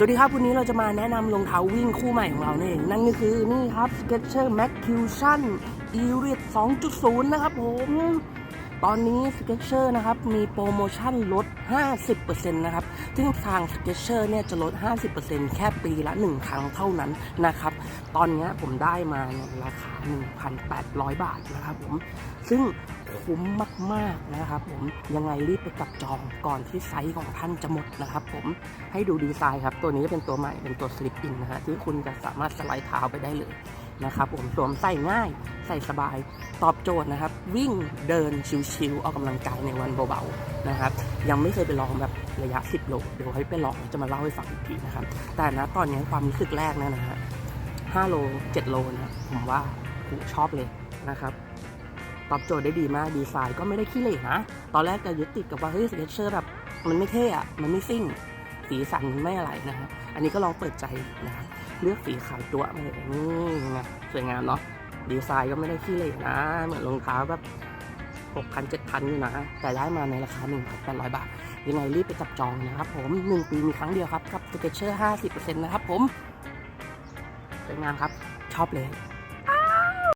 สวัสดีครับวันนี้เราจะมาแนะนำรองเท้าวิ่งคู่ใหม่ของเรานี่เองนั่นก็คือนี่ครับ Skechers Max Fusion Elite 2.0 นะครับผมตอนนี้ Skechers นะครับมีโปรโมชั่นลด 50%นะครับ ซึ่งทาง Skechers เนี่ยจะลด 50%แค่ปีละ 1 ครั้งเท่านั้นนะครับ ตอนนี้ผมได้มาเนี่ยราคา 1,800 บาทนะครับผม ซึ่ง คุ้มมากๆนะครับผมยังไงรีบไปจับจองก่อนที่ไซส์ของท่านจะหมดนะครับผมให้ดูดีไซน์ครับ ตัวนี้จะเป็นตัวใหม่เป็นตัวสลิปอินนะฮะที่คุณจะสามารถสไลด์เท้าไปได้เลยนะครับผมสวมใส่ง่ายใส่สบายตอบโจทย์นะครับ วิ่งเดินชิวๆออกกำลังกายในวันเบาๆนะครับ ยังไม่เคยไปลองแบบระยะ 10 โลเดี๋ยวให้ไปลองจะมาเล่าให้ฟังอีกทีนะครับ แต่นะตอนนี้ความรู้สึกแรกนยนะฮะ5โล 7 โลนะผมว่าผมชอบเลยนะครับ ตอบโจทย์ได้ดีมากดีไซน์ก็ไม่ได้ขี้เหร่นะ ตอนแรกจะยึดติดกับว่าเฮ้ยสเก็ตเชอร์แบบมันไม่เท่อะมันไม่ซิ่ง สีสันมันไม่อะไรนะฮะอันนี้ก็ลองเปิดใจนะครับเลือกสีขาวตัวมาเลยนี่ไงสวยงามเนาะดีไซน์ก็ไม่ได้ขี้เหร่นะ เหมือนรองเท้าแบบ6,000 7,000อยู่นะ แต่ได้มาในราคา 1,800 บาท ยังไงรีบไปจับจองนะครับผม 1 ปีมีครั้งเดียวครับ กับสเก็ตเชอร์ 50%นะครับผมสวยงามครับ ชอบเลย